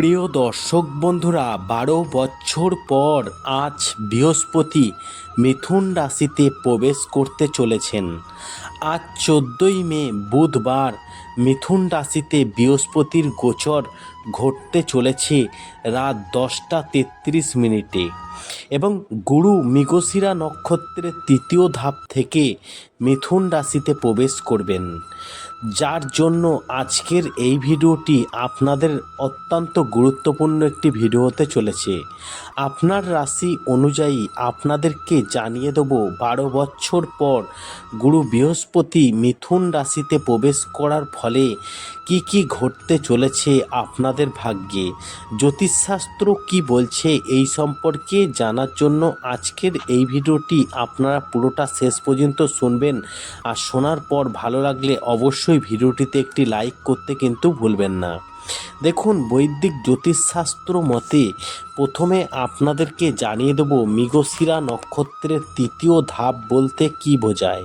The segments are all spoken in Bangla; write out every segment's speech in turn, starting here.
প্রিয় দর্শক বন্ধুরা, বারো বছর পর আজ বৃহস্পতি মিথুন রাশিতে প্রবেশ করতে চলেছেন। আজ চোদ্দোই মে, বুধবার মিথুন রাশিতে বৃহস্পতির গোচর ঘটতে চলেছে রাত দশটা তেত্রিশ মিনিটে। এবং গুরু মৃগশিরা নক্ষত্রের তৃতীয় ধাপ থেকে মিথুন রাশিতে প্রবেশ করবেন। যার জন্য আজকের এই ভিডিওটি আপনাদের অত্যন্ত গুরুত্বপূর্ণ একটি ভিডিও হতে চলেছে। আপনার রাশি অনুযায়ী আপনাদেরকে জানিয়ে দেব, বারো বছর পর গুরু বৃহস্পতি মিথুন রাশিতে প্রবেশ করার ফলে কি কি ঘটতে চলেছে আপনাদের ভাগ্যে? জ্যোতিষশাস্ত্র কি বলছে এই সম্পর্কে জানার জন্য আজকের এই ভিডিওটি আপনারা পুরোটা শেষ পর্যন্ত শুনবেন। আর শোনার পর ভালো লাগলে অবশ্যই ভিডিওটিতে একটি লাইক করতে কিন্তু ভুলবেন না। দেখুন, বৈদিক জ্যোতিষশাস্ত্র মতে প্রথমে আপনাদেরকে জানিয়ে দেব মৃগশিরা নক্ষত্রের তৃতীয় ধাপ বলতে কি বোঝায়।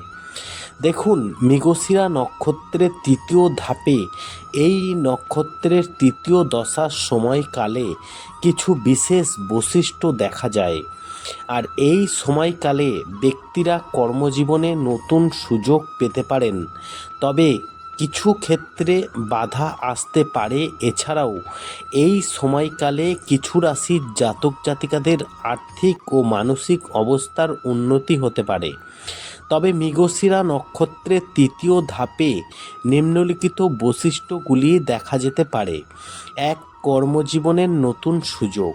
দেখুন, মৃগশিরা নক্ষত্রের তৃতীয় ধাপে, এই নক্ষত্রের তৃতীয় দশার সময়কালে কিছু বিশেষ বৈশিষ্ট্য দেখা যায়। আর এই সময়কালে ব্যক্তিরা কর্মজীবনে নতুন সুযোগ পেতে পারেন। তবে কিছু ক্ষেত্রে বাধা আসতে পারে। এছাড়াও, এই সময়কালে কিছু রাশির জাতক জাতিকাদের আর্থিক ও মানসিক অবস্থার উন্নতি হতে পারে। তবে মৃগশিরা নক্ষত্রের তৃতীয় ধাপে নিম্নলিখিত বৈশিষ্ট্যগুলি দেখা যেতে পারে। এক, কর্মজীবনের নতুন সুযোগ।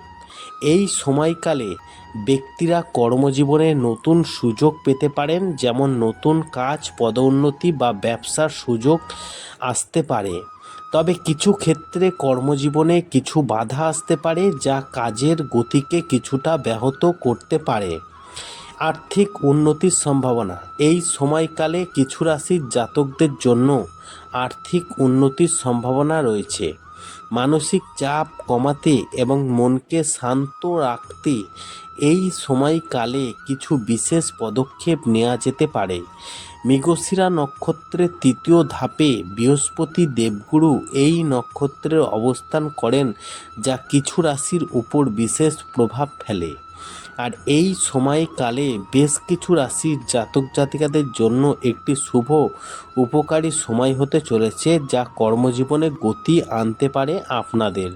এই সময়কালে ব্যক্তিরা কর্মজীবনে নতুন সুযোগ পেতে পারেন, যেমন নতুন কাজ, পদোন্নতি বা ব্যবসার সুযোগ আসতে পারে। তবে কিছু ক্ষেত্রে কর্মজীবনে কিছু বাধা আসতে পারে, যা কাজের গতিকে কিছুটা ব্যাহত করতে পারে। আর্থিক উন্নতির সম্ভাবনা। এই সময়কালে কিছু রাশির জাতকদের জন্য আর্থিক উন্নতির সম্ভাবনা রয়েছে। মানসিক চাপ কমাতে এবং মনকে শান্ত রাখতে এই সময়কালে কিছু বিশেষ পদক্ষেপ নেওয়া যেতে পারে। মৃগশিরা নক্ষত্রের তৃতীয় ধাপে বৃহস্পতি দেবগুরু এই নক্ষত্রের অবস্থান করেন, যা কিছু রাশির উপর বিশেষ প্রভাব ফেলে। আর এই সময়কালে বেশ কিছু রাশির জাতক জাতিকাদের জন্য একটি শুভ উপকারী সময় হতে চলেছে যা কর্মজীবনে গতি আনতে পারে আপনাদের।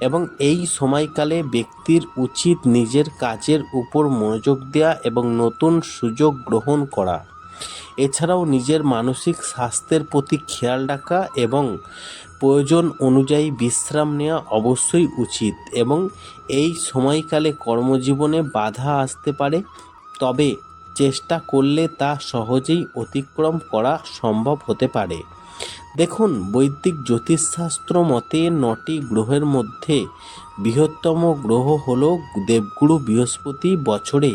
এবং এই সময়কালে ব্যক্তির উচিত নিজের কাজের উপর মনোযোগ দেওয়া এবং নতুন সুযোগ গ্রহণ করা। এছাড়াও নিজের মানসিক স্বাস্থ্যের প্রতি খেয়াল রাখা এবং প্রয়োজন অনুযায়ী বিশ্রাম নেওয়া অবশ্যই উচিত এবং এই সময়কালে কর্মজীবনে বাধা আসতে পারে, তবে চেষ্টা করলে তা সহজেই অতিক্রম করা সম্ভব হতে পারে। দেখুন, বৈদিক জ্যোতিষশাস্ত্র মতে নটি গ্রহের মধ্যে বৃহত্তম গ্রহ হল দেবগুরু বৃহস্পতি বছরে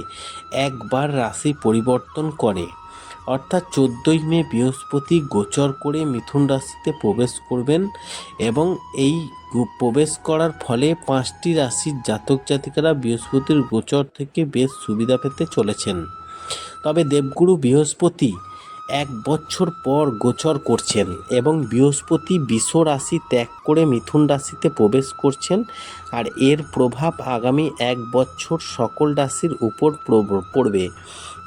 একবার রাশি পরিবর্তন করে। অর্থাৎ চোদ্দোই মে বৃহস্পতি গোচর করে মিথুন রাশিতে প্রবেশ করবেন এবং এই প্রবেশ করার ফলে পাঁচটি রাশির জাতক জাতিকারা বৃহস্পতির গোচর থেকে বেশ সুবিধা পেতে চলেছেন। তবে দেবগুরু বৃহস্পতি এক বছর পর গোচর করছেন এবং বৃহস্পতি বিষ রাশি ত্যাগ করে মিথুন রাশিতে প্রবেশ করছেন আর এর প্রভাব আগামী এক বছর সকল রাশির উপর পড়বে।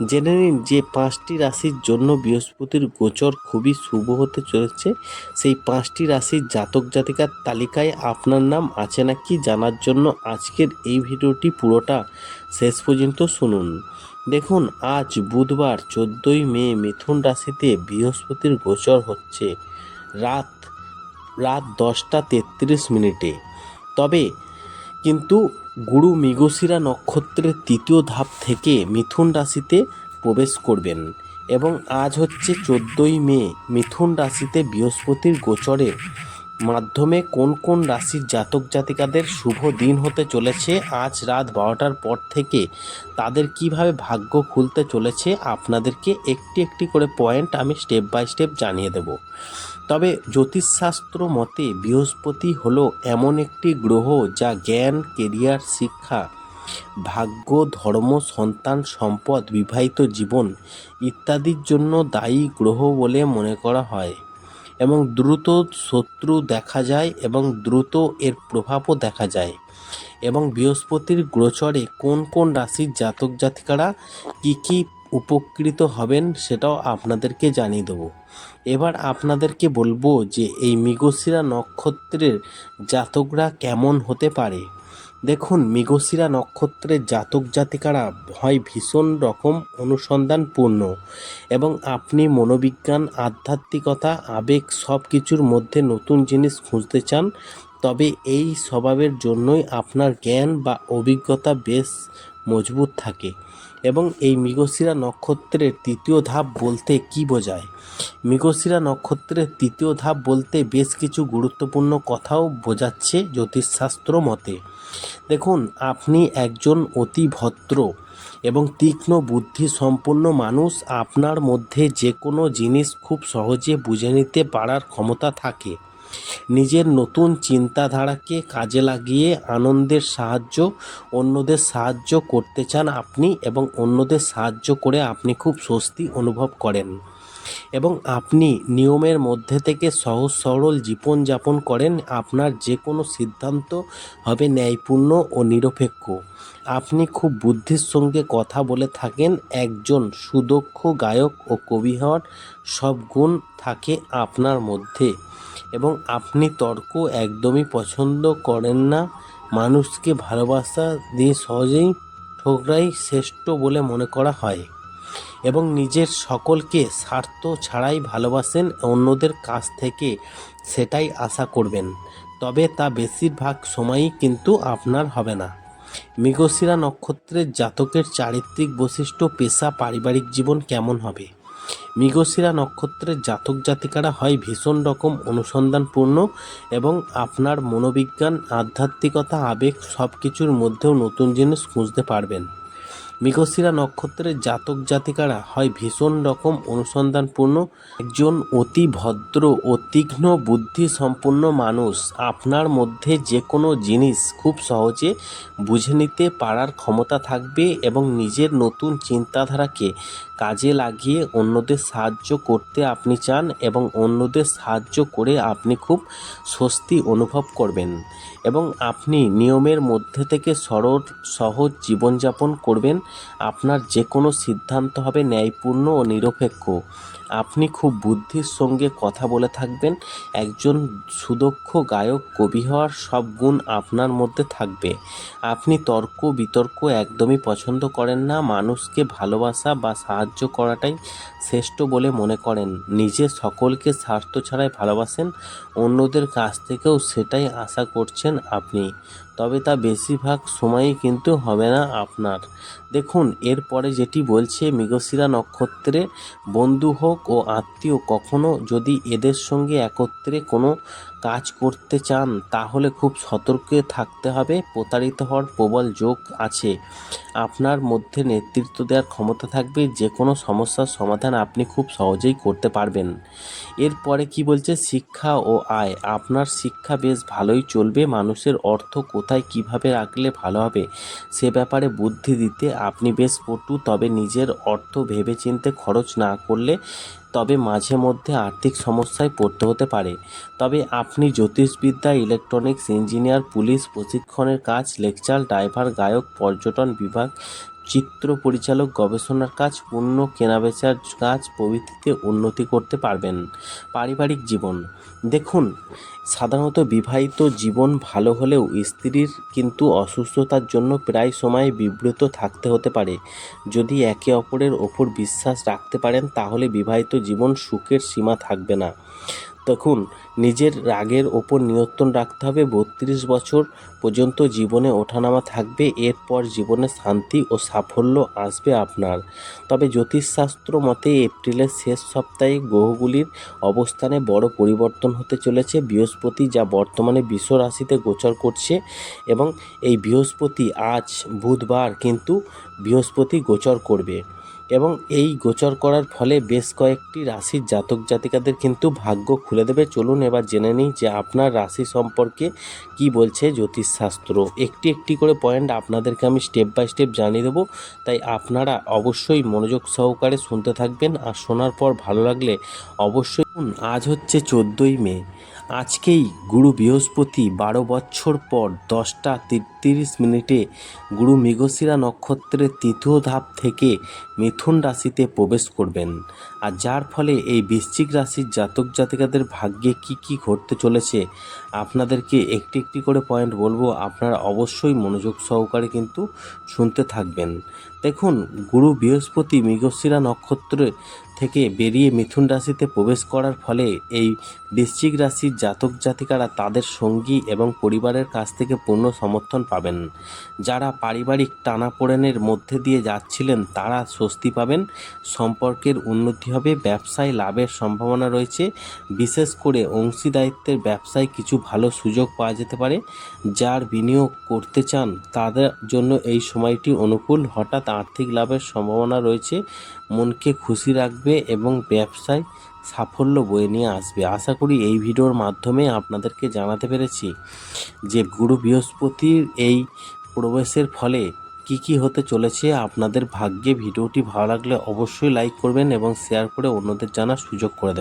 জেনে নিন যে পাঁচটি রাশির জন্য বৃহস্পতির গোচর খুবই শুভ হতে চলেছে। সেই পাঁচটি রাশির জাতক জাতিকার তালিকায় আপনার নাম আছে নাকি জানার জন্য আজকের এই ভিডিওটি পুরোটা শেষ পর্যন্ত শুনুন। দেখুন, আজ বুধবার চোদ্দোই মে মিথুন রাশিতে বৃহস্পতির গোচর হচ্ছে। রাত রাত দশটা তেত্রিশ মিনিটে। তবে কিন্তু গুরু মৃগশিরা নক্ষত্রের তৃতীয় ধাপ থেকে মিথুন রাশিতে প্রবেশ করবেন এবং আজ হচ্ছে চোদ্দোই মে, মিথুন রাশিতে বৃহস্পতির গোচরের মাধ্যমে কোন কোন রাশির জাতক জাতিকাদের শুভ দিন হতে চলেছে? আজ রাত বারোটার পর থেকে তাদের কীভাবে ভাগ্য খুলতে চলেছে? আপনাদেরকে একটি একটি করে পয়েন্ট আমি স্টেপ বাই স্টেপ জানিয়ে দেব। তবে জ্যোতিষশাস্ত্র মতে বৃহস্পতি হলো এমন একটি গ্রহ যা জ্ঞান, কেরিয়ার, শিক্ষা, ভাগ্য, ধর্ম, সন্তান, সম্পদ, বিবাহিত জীবন ইত্যাদির জন্য দায়ী গ্রহ বলে মনে করা হয়। এবং দ্রুত শত্রু দেখা যায় এবং দ্রুত এর প্রভাবও দেখা যায়। এবং বৃহস্পতির গোচরে কোন কোন রাশির জাতক জাতিকারা কী কী উপকৃত হবেন সেটাও আপনাদেরকে জানিয়ে দেবো। এবার আপনাদেরকে বলব যে এই মৃগশিরা নক্ষত্রের জাতকরা কেমন হতে পারে। দেখুন, মৃগশিরা নক্ষত্রের জাতক জাতিকারা হয় ভীষণ রকম অনুসন্ধানপূর্ণ এবং আপনি মনোবিজ্ঞান, আধ্যাত্মিকতা, আবেগ সব কিছুর মধ্যে নতুন জিনিস খুঁজতে চান, তবে এই স্বভাবের জন্যই আপনার জ্ঞান বা অভিজ্ঞতা বেশ মজবুত থাকে। এবং এই মৃগশিরা নক্ষত্রের তৃতীয় ধাপ বলতে কি বোঝায়? মৃগশিরা নক্ষত্রের তৃতীয় ধাপ বলতে বেশ কিছু গুরুত্বপূর্ণ কথাও বোঝাচ্ছে জ্যোতিষশাস্ত্র মতে। দেখুন, আপনি একজন অতি ভদ্র এবং তীক্ষ্ণ বুদ্ধি সম্পন্ন মানুষ, আপনার মধ্যে যে কোনো জিনিস খুব সহজে বুঝে নিতে পারার ক্ষমতা থাকে। নিজের নতুন চিন্তাধারাকে কাজে লাগিয়ে আনন্দের সাহায্য, অন্যদের সাহায্য করতে চান আপনি এবং অন্যদের সাহায্য করে আপনি খুব স্বস্তি অনুভব করেন। এবং আপনি নিয়মের মধ্যে থেকে সহজ সরল জীবনযাপন করেন, আপনার যে কোনো সিদ্ধান্ত হবে ন্যায়পূর্ণ ও নিরপেক্ষ। আপনি খুব বুদ্ধির সঙ্গে কথা বলে থাকেন, একজন সুদক্ষ গায়ক ও কবি হওয়ার সব গুণ থাকে আপনার মধ্যে। এবং আপনি তর্ক একদমই পছন্দ করেন না, মানুষকে ভালোবাসা দিয়ে সহজেই ঠোকরাই শ্রেষ্ঠ বলে মনে করা হয়। এবং নিজের সকলকে স্বার্থ ছাড়াই ভালোবাসেন অন্যদের কাছ থেকে সেটাই আশা করবেন। তবে তা বেশিরভাগ সময়ই কিন্তু আপনার হবে না। মৃগশিরা নক্ষত্রের জাতকের চারিত্রিক বৈশিষ্ট্য, পেশা, পারিবারিক জীবন কেমন হবে? মৃগশিরা নক্ষত্রের জাতক জাতিকারা হয় ভীষণ রকম অনুসন্ধানপূর্ণ এবং আপনার মনোবিজ্ঞান, আধ্যাত্মিকতা, আবেগ সব কিছুর মধ্যেও নতুন জিনিস খুঁজতে পারবেন। মৃগশিরা নক্ষত্রের জাতক জাতিকারা হয় ভীষণ রকম অনুসন্ধানপূর্ণ একজন অতি ভদ্র ও তীক্ষ্ণ বুদ্ধি সম্পন্ন মানুষ। আপনার মধ্যে যে কোনো জিনিস খুব সহজে বুঝে নিতে পারার ক্ষমতা থাকবে এবং নিজের নতুন চিন্তাধারাকে কাজে লাগিয়ে অন্যদের সাহায্য করতে আপনি চান এবং অন্যদের সাহায্য করে আপনি খুব স্বস্তি অনুভব করবেন এবং আপনি নিয়মের মধ্যে থেকে সরল, সহজ জীবনযাপন করবেন। আপনার যে কোনো সিদ্ধান্ত হবে ন্যায়পূর্ণ ও নিরপেক্ষ। আপনি খুব বুদ্ধির সঙ্গে কথা বলে থাকবেন, একজন সুদক্ষ গায়ক, কবি হওয়ার সব গুণ আপনার মধ্যে থাকবে। আপনি তর্ক, বিতর্ক একদমই পছন্দ করেন না, মানুষকে ভালোবাসা বা সাহায্য করাটাই শ্রেষ্ঠ বলে মনে করেন। নিজে সকলকে স্বার্থ ছাড়াই ভালোবাসেন, অন্যদের কাছ থেকেও সেটাই আশা করছেন আপনি। তবে তা বেশিরভাগ সময়ই কিন্তু হবে না আপনার। দেখুন, এরপরে যেটি বলছে, মৃগশিরা নক্ষত্রে বন্ধু হোক ও আত্মীয় কখনো যদি এদের সঙ্গে একত্রে কোনো কাজ করতে চান, তাহলে খুব সতর্কে থাকতে হবে। প্রতারিত হওয়ার প্রবল যোগ আছে। আপনার মধ্যে নেতৃত্ব দেওয়ার ক্ষমতা থাকবে, যে কোনো সমস্যার সমাধান আপনি খুব সহজেই করতে পারবেন। এরপরে কি বলছে? শিক্ষা ও আয়। আপনার শিক্ষা বেশ ভালোই চলবে। মানুষের অর্থ কোথায় কীভাবে রাখলে ভালো হবে সে ব্যাপারে বুদ্ধি দিতে আপনি বেশ পটু। তবে নিজের অর্থ ভেবেচিন্তে খরচ না করলে তবে মাঝে মধ্যে আর্থিক সমস্যায় পড়তে হতে পারে। তবে আপনি জ্যোতিষবিদ্যা, ইলেকট্রনিক্স, ইঞ্জিনিয়ার, পুলিশ, প্রশিক্ষণের কাজ, লেকচার, ড্রাইভার, গায়ক, পর্যটন বিভাগ চিত্র পরিচালক, গবেষণার কাজ, পণ্য কেনাবেচার কাজ প্রভৃতিতে উন্নতি করতে পারবেন পারিবারিক জীবন। দেখুন, সাধারণত বিবাহিত জীবন ভালো হলেও স্ত্রীর কিন্তু অসুস্থতার জন্য প্রায় সময় বিব্রত থাকতে হতে পারে। যদি একে অপরের ওপর বিশ্বাস রাখতে পারেন, তাহলে বিবাহিত জীবন সুখের সীমা থাকবে না। দেখুন নিজের রাগের ওপর নিয়ন্ত্রণ রাখতে হবে। বত্রিশ বছর পর্যন্ত জীবনে ওঠানামা থাকবে, এরপর জীবনে শান্তি ও সাফল্য আসবে আপনার। তবে জ্যোতিষশাস্ত্র মতে এপ্রিলের শেষ সপ্তাহে গ্রহগুলির অবস্থানে বড় পরিবর্তন হতে চলেছে। বৃহস্পতি যা বর্তমানে বিশ্ব রাশিতে গোচর করছে এবং এই বৃহস্পতি আজ বুধবার কিন্তু বৃহস্পতি গোচর করবে। এবং এই গোচর করার ফলে বেশ কয়েকটি রাশির জাতক জাতিকাদের কিন্তু ভাগ্য খুলে দেবে। চলুন এবার জেনে নিই যে আপনার রাশি সম্পর্কে কি বলছে জ্যোতিষশাস্ত্র। একটি একটি করে পয়েন্ট আপনাদেরকে আমি স্টেপ বাই স্টেপ জানিয়ে দেবো। তাই আপনারা অবশ্যই মনোযোগ সহকারে শুনতে থাকবেন। আর শোনার পর ভালো লাগলে অবশ্যই। আজ হচ্ছে চোদ্দোই মে। আজকেই গুরু বৃহস্পতি বারো বছর পর দশটা তেত্রিশ মিনিটে গুরু মৃগশিরা নক্ষত্রের তৃতীয় ধাপ থেকে মিথুন রাশিতে প্রবেশ করবেন। আর যার ফলে এই বৃশ্চিক রাশির জাতক জাতিকাদের ভাগ্যে কি কি ঘটতে চলেছে, আপনাদেরকে একটি একটি করে পয়েন্ট বলব। আপনারা অবশ্যই মনোযোগ সহকারে কিন্তু শুনতে থাকবেন। দেখুন, গুরু বৃহস্পতি মৃগশিরা নক্ষত্রে থেকে বেরিয়ে মিথুন রাশিতে প্রবেশ করার ফলে এই বৃশ্চিক রাশির জাতক জাতিকারা তাদের সঙ্গী এবং পরিবারের কাছ থেকে পূর্ণ সমর্থন পাবেন। যারা পারিবারিক টানাপোড়েনের মধ্যে দিয়ে যাচ্ছিলেন, তারা স্বস্তি পাবেন। সম্পর্কের উন্নতি হবে, ব্যবসায় লাভের সম্ভাবনা রয়েছে। বিশেষ করে অংশীদারিত্বের ব্যবসায় কিছু ভালো সুযোগ পাওয়া যেতে পারে। যার বিনিয়োগ করতে চান, তাদের জন্য এই সময়টি অনুকূল। হঠাৎ আর্থিক লাভের সম্ভাবনা রয়েছে। মনকে খুশি রাখবে এবং ব্যবসায় সাফল্য বয়ে নিয়ে আসবে। আশা করি এই ভিডিওর মাধ্যমে আপনাদেরকে জানাতে পেরেছি যে গুরু বৃহস্পতির এই প্রবেশের ফলে কি কি হতে চলেছে। আপনাদের ভাগ্যে ভিডিওটি ভালো লাগলে অবশ্যই লাইক করবেন এবং শেয়ার করে অন্যদের জানার সুযোগ করে দেবেন।